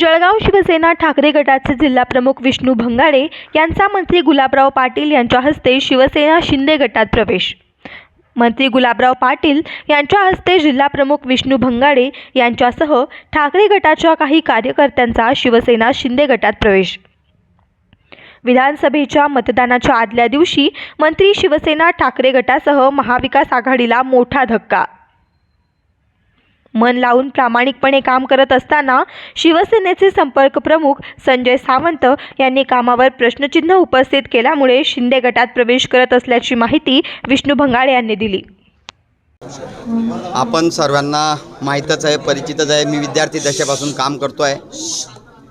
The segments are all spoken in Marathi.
जळगाव शिवसेना ठाकरे गटाचे जिल्हा प्रमुख विष्णू भंगाडे यांचा मंत्री गुलाबराव पाटील यांच्या हस्ते शिवसेना शिंदे गटात प्रवेश. मंत्री गुलाबराव पाटील यांच्या हस्ते जिल्हा प्रमुख विष्णू भंगाडे यांच्यासह ठाकरे गटाच्या काही कार्यकर्त्यांचा शिवसेना शिंदे गटात प्रवेश. विधानसभेच्या मतदानाच्या आदल्या दिवशी मंत्री शिवसेना ठाकरे गटासह महाविकास आघाडीला मोठा धक्का मन लावून प्रामाणिकपणे काम करत असताना शिवसेनेचे संपर्क प्रमुख संजय सावंत यांनी कामावर प्रश्नचिन्ह उपस्थित केल्यामुळे शिंदे गटात प्रवेश करत असल्याची माहिती विष्णू भंगाळे यांनी दिली. आपण सर्वांना माहीतच आहे परिचितच आहे. मी विद्यार्थी दशेपासून काम करतो आहे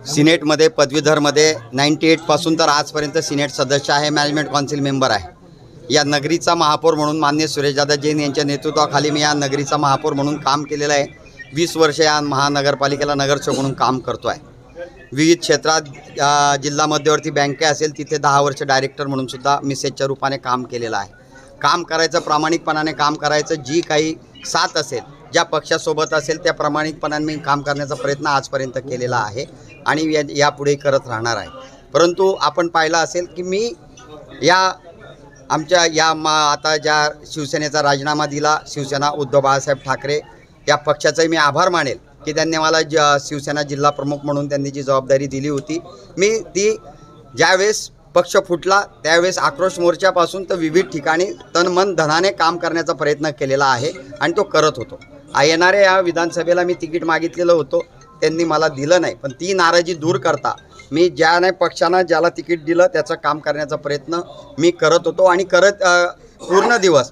सिनेटमध्ये पदवीधरमध्ये नाईंटी एटपासून तर आजपर्यंत सिनेट सदस्य आहे. मॅनेजमेंट काउन्सिल मेंबर आहे. या नगरीचा महापौर म्हणून मान्य सुरेशदादा जैन यांच्या नेतृत्वाखाली मी या नगरीचा महापौर म्हणून काम केलेलं आहे. वीस वर्ष या महानगरपालिकेला नगरसेवक म्हणून काम करतो आहे विविध क्षेत्रात जिल्हा मध्यवर्ती बँके असेल तिथे दहा वर्ष डायरेक्टर म्हणून सुद्धा मिसेसच्या रूपाने काम केलेलं आहे. काम करायचं प्रामाणिकपणाने काम करायचं जी काही साथ असेल ज्या पक्षासोबत असेल त्या प्रामाणिकपणाने मी काम करण्याचा प्रयत्न आजपर्यंत केलेला आहे आणि या यापुढे करत राहणार आहे. परंतु आपण पाहिलं असेल की मी या आमच्या या मा आता ज्या शिवसेनेचा राजीनामा दिला शिवसेना उद्धव बाळासाहेब ठाकरे या पक्षाचाही मी आभार मानेल की त्यांनी मला ज शिवसेना जिल्हा प्रमुख म्हणून त्यांनी जी जबाबदारी दिली होती. मी ती ज्यावेळेस पक्ष फुटला त्यावेळेस आक्रोश मोर्चापासून तर विविध ठिकाणी तन मन धनाने काम करण्याचा प्रयत्न केलेला आहे आणि तो करत होतो. आ येणाऱ्या या विधानसभेला मी तिकीट मागितलेलं होतं त्यांनी मला दिलं नाही. पण ती नाराजी दूर करता मी ज्याने पक्षानं ज्याला तिकीट दिलं त्याचं काम करण्याचा प्रयत्न मी करत होतो आणि करत पूर्ण दिवस.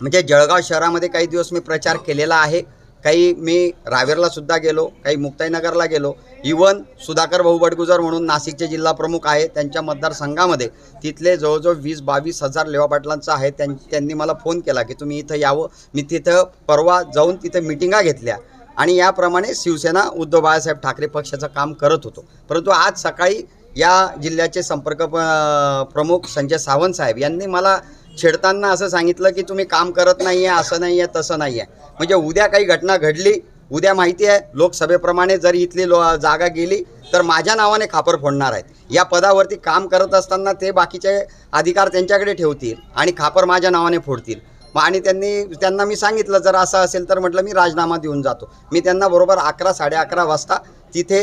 म्हणजे जळगाव शहरामध्ये काही दिवस मी प्रचार केलेला आहे. काही मी रावेरला सुद्धा गेलो काही मुक्ताईनगरला गेलो. इवन सुधाकर भाऊ बडगुजर म्हणून नाशिकचे जिल्हा प्रमुख आहे त्यांच्या मतदारसंघामध्ये तिथले जवळजवळ वीस बावीस हजार लेवा पाटलांचं आहे. त्यां त्यांनी मला फोन केला की तुम्ही इथं यावं. मी तिथं परवा जाऊन तिथं मिटिंगा घेतल्या. आणि याप्रमाणे शिवसेना उद्धव बाळासाहेब ठाकरे पक्षाचं काम करत होतो. परंतु आज सकाळी या जिल्ह्याचे संपर्क प्रमुख संजय सावंत साहेब यांनी मला छेडताना असं सांगितलं की तुम्ही काम करत नाही आहे असं नाही आहे तसं नाही आहे म्हणजे उद्या काही घटना घडली उद्या माहिती आहे लोकसभेप्रमाणे जर इथली लो जागा गेली तर माझ्या नावाने खापर फोडणार आहेत. या पदावरती काम करत असताना ते बाकीचे अधिकार त्यांच्याकडे ठेवतील आणि खापर माझ्या नावाने फोडतील. मग आणि त्यांनी त्यांना मी सांगितलं जर असं असेल तर म्हटलं मी राजीनामा देऊन जातो. मी त्यांना बरोबर अकरा साडे अकरा वाजता तिथे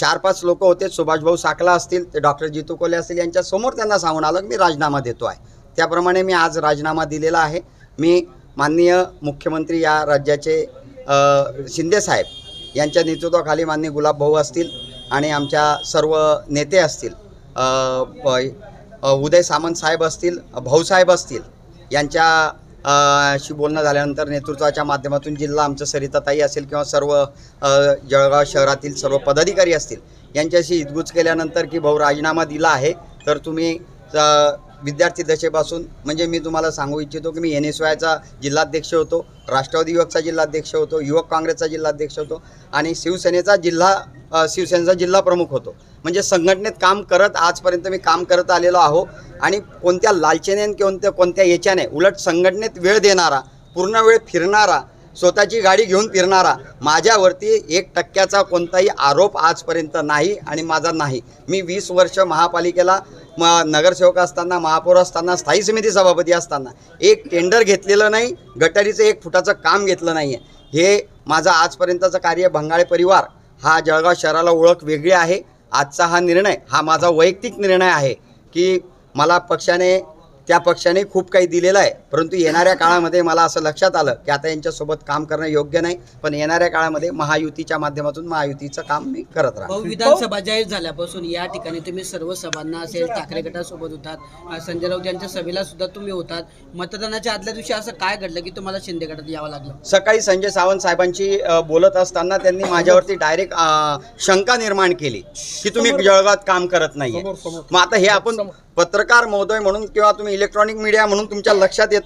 चार पाच लोक होते सुभाषभाऊ साकला असतील ते डॉक्टर जितू कोले असतील यांच्यासमोर त्यांना सांगून आलं की मी राजीनामा देतो आहे. त्याप्रमाणे मी आज राजीनामा दिलेला आहे. मी माननीय मुख्यमंत्री या राज्याचे शिंदेसाहेब यांच्या नेतृत्वाखाली माननीय गुलाबभाऊ असतील आणि आमच्या सर्व नेते असतील प- उदय सामंत साहेब असतील भाऊसाहेब असतील यांच्या शी बोलणं झाल्यानंतर नेतृत्वाच्या माध्यमातून जिल्हा आमचं सरिताताई असेल किंवा सर्व जळगाव शहरातील सर्व पदाधिकारी असतील यांच्याशी हितगुज केल्यानंतर की भाऊ राजीनामा दिला आहे तर तुम्ही विद्यार्थी दशेपासून म्हणजे मी तुम्हाला सांगू इच्छितो की मी एन एस वायचा जिल्हाध्यक्ष होतो राष्ट्रवादी युवकचा जिल्हाध्यक्ष होतो युवक काँग्रेसचा जिल्हाध्यक्ष होतो आणि शिवसेनेचा जिल्हा शिवसेनेचा जिल्हा प्रमुख होतो. म्हणजे संघटनेत काम करत आजपर्यंत मी काम करत आलेलो आहो आणि कोणत्या लालचेने कोणत्या कोणत्या याच्याने उलट संघटनेत वेळ देणारा पूर्ण वेळ फिरणारा स्वतःची गाडी घेऊन फिरणारा माझ्यावरती एक टक्क्याचा कोणताही आरोप आजपर्यंत नाही आणि माझा नाही. मी वीस वर्ष महापालिकेला म नगरसेवक असताना महापौर असताना स्थायी समिती सभापती असताना एक टेंडर घेतलेलं नाही गटारीचं एक फुटाचं काम घेतलं नाही आहे हे माझं आजपर्यंतचं कार्य भंगाळे परिवार हा जळगाव शहराला ओळख वेगळी आहे. आजचा हा निर्णय हा माझा वैयक्तिक निर्णय आहे की मला पक्षाने त्या पक्षाने खूप काही दिलेलं आहे. परंतु येणाऱ्या काळामध्ये मला असं लक्षात आलं की आता यांच्यासोबत काम करणं योग्य नाही पण येणाऱ्या काळामध्ये महायुतीच्या माध्यमातून महायुतीचं काम मी करत भाऊ विधानसभा जाहीर झाल्यापासून या ठिकाणी तुम्ही सर्व सभांना असेल ठाकरे गटासोबत होतात संजय राऊत यांच्या सभेला सुद्धा तुम्ही होतात. मतदानाच्या आदल्या दिवशी असं काय घडलं की तुम्हाला शिंदे गटात यावं लागलं? सकाळी संजय सावंत साहेबांची बोलत असताना त्यांनी माझ्यावरती डायरेक्ट शंका निर्माण केली की तुम्ही जळगावात काम करत नाहीये. मग आता हे आपण पत्रकार महोदय म्हणून किंवा तुम्ही इलेक्ट्रॉनिक मीडिया म्हणून तुमच्या लक्षात येतं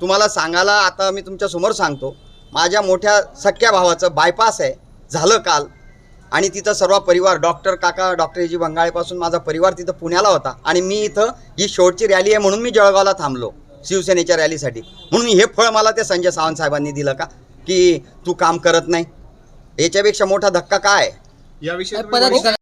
तुम्हाला सांगायला आता मी तुमच्यासमोर सांगतो. माझ्या मोठ्या सख्या भावाचं बायपास आहे. झालं काल. आणि तिथं सर्व परिवार डॉक्टर काका डॉक्टर एजी बंगाळेपासून माझा परिवार तिथं पुण्याला होता. आणि मी इथं ही शेवटची रॅली आहे म्हणून मी जळगावला थांबलो. शिवसेनेच्या रॅलीसाठी म्हणून हे फळ मला ते संजय सावंत साहेबांनी दिलं का? की तू काम करत नाही. याच्यापेक्षा मोठा धक्का काय? आहे या विषयी पदाधिकारी